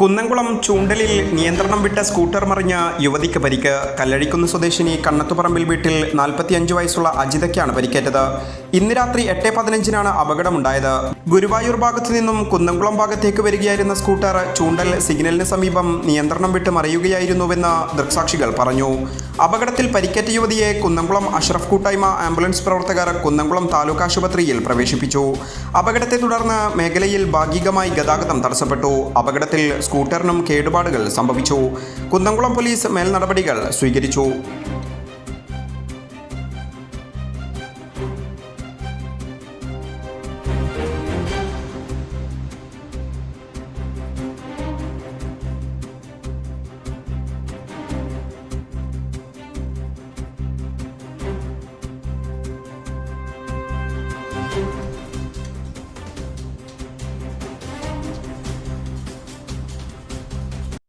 കുന്നംകുളം ചൂണ്ടലിൽ നിയന്ത്രണം വിട്ട സ്കൂട്ടർ മറിഞ്ഞ യുവതിക്ക് പരിക്ക്. കല്ലഴിക്കുന്ന് സ്വദേശിനി കണ്ണത്തുപറമ്പിൽ വീട്ടിൽ നാൽപ്പത്തിയഞ്ച് വയസ്സുള്ള അജിതയ്ക്കാണ് പരിക്കേറ്റത്. ഇന്ന് രാത്രി എട്ട് പതിനഞ്ചിനാണ് അപകടമുണ്ടായത്. ഗുരുവായൂർ ഭാഗത്തു നിന്നും കുന്നംകുളം ഭാഗത്തേക്ക് വരികയായിരുന്ന സ്കൂട്ടർ ചൂണ്ടൽ സിഗ്നലിന് സമീപം നിയന്ത്രണം വിട്ട് മറിയുകയായിരുന്നുവെന്ന് ദൃക്സാക്ഷികൾ പറഞ്ഞു. അപകടത്തിൽ പരിക്കേറ്റ യുവതിയെ കുന്നംകുളം അഷ്റഫ് കൂട്ടായ്മ ആംബുലൻസ് പ്രവർത്തകർ കുന്നംകുളം താലൂക്ക് ആശുപത്രിയിൽ പ്രവേശിപ്പിച്ചു. അപകടത്തെ തുടർന്ന് മേഖലയിൽ ഭാഗികമായി ഗതാഗതം തടസ്സപ്പെട്ടു. അപകടത്തിൽ സ്കൂട്ടറിനും കേടുപാടുകൾ സംഭവിച്ചു. കുന്നംകുളം പോലീസ് മേൽ നടപടികൾ സ്വീകരിച്ചു.